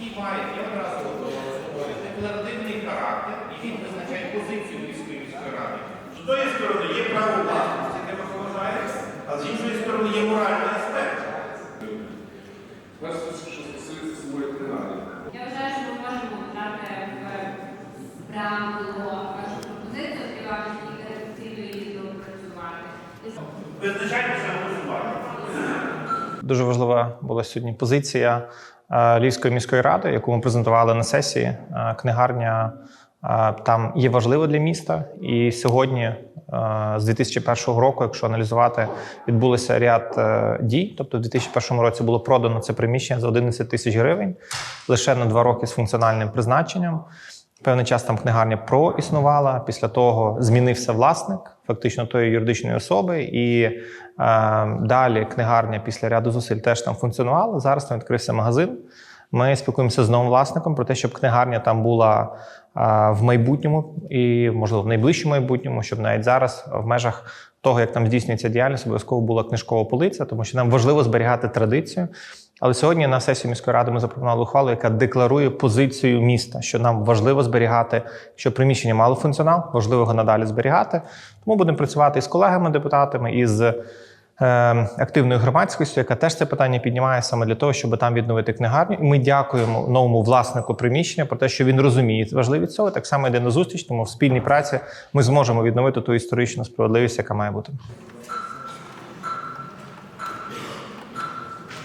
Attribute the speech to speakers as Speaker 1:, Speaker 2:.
Speaker 1: який має я одразу говорю, декларативний характер, і він визначає позицію Львівської міської ради. З однієї сторони є право власності, яке поважається, а з іншої сторони є моральний аспект.
Speaker 2: Перше, що стосується самої книгарні.
Speaker 3: Я вважаю, що ми можемо дати в преамбулу вашу пропозицію, співати і редакційно її допрацювати.
Speaker 1: Визначайтеся голосування.
Speaker 4: Дуже важлива була сьогодні позиція Львівської міської ради, яку ми презентували на сесії. Е, Книгарня е, там є важлива для міста. І сьогодні, е, з 2001 року, якщо аналізувати, відбулося ряд дій. Тобто, в 2001 році було продано це приміщення за 11 тисяч гривень лише на два роки з функціональним призначенням. Певний час там книгарня проіснувала. Після того змінився власник, фактично тої юридичної особи, і е, далі книгарня після ряду зусиль теж там функціонувала. Зараз там відкрився магазин. Ми спілкуємося з новим власником про те, щоб книгарня там була в майбутньому і, можливо, в найближчому майбутньому, щоб навіть зараз в межах того, як там здійснюється діяльність, обов'язково була книжкова полиця, тому що нам важливо зберігати традицію. Але сьогодні на сесії міської ради ми запропонували ухвалу, яка декларує позицію міста, що нам важливо зберігати, що приміщення мало функціонал, важливо його надалі зберігати. Тому будемо працювати із колегами-депутатами, е, активною громадськістю, яка теж це питання піднімає саме для того, щоб там відновити книгарню. І ми дякуємо новому власнику приміщення про те, що він розуміє важливість цього. Так само йде на зустріч, тому в спільній праці ми зможемо відновити ту історичну справедливість, яка має бути.